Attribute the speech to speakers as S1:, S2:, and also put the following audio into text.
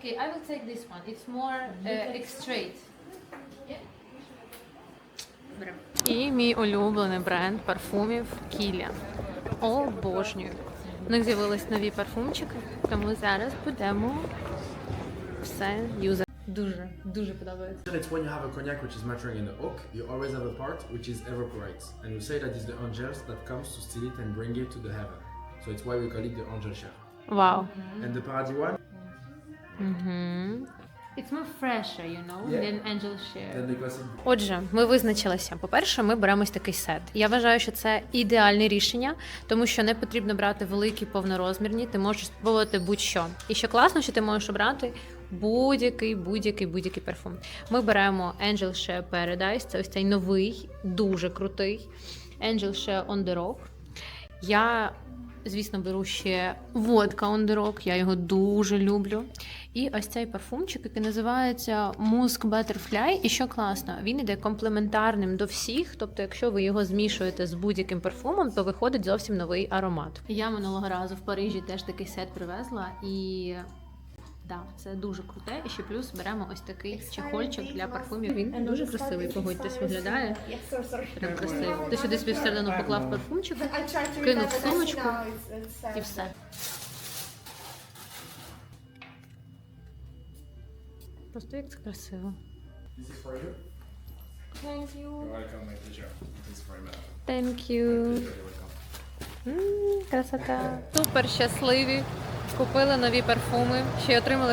S1: Okay, I will take this one. It's more uh, straight. Беремо. І мій улюблений бренд парфумів Кіля. Обожнюю. У них з'явились нові парфумчики, тому зараз будемо все юзати. Дуже, дуже подобається.
S2: It's when you have a cognac which is maturing in the oak, you always have a part which is evaporates. And you say that is the angels that comes to steal it and bring it to the heaven. So it's why we call it the angel share.
S1: Вау.
S2: And the paradis one,
S1: Угу. It's more fresher, you know,
S2: Yeah.
S1: than angel share.
S2: then the classic
S1: Отже, ми визначилися. По-перше, ми беремось такий сет. Я вважаю, що це ідеальне рішення, тому що не потрібно брати великі повнорозмірні. Ти можеш спробувати будь-що. І що класно, що ти можеш обрати будь-який, будь-який, будь-який парфум. Ми беремо Angel Share Paradise, це ось цей новий, дуже крутий. Angel Share On The Rock. Я, звісно, беру ще водка rock, я його дуже люблю. І ось цей парфумчик, який називається Musk Butterfly. І що класно, він іде комплементарним до всіх. Тобто, якщо ви його змішуєте з будь-яким парфумом, то виходить зовсім новий аромат. Я минулого разу в Парижі теж такий сет привезла і. Да, це дуже круте. І ще плюс беремо ось такий чехольчик для парфумів. Він дуже красивий, погодьтесь, виглядає. Прям красивий. Ти сюди собі всередину поклав парфумчик Кинув
S3: read
S1: сумочку і все. Просто як це красиво. Thank you. Thank. М, красота. Супер щасливі. Купили нові парфуми. Ще отримали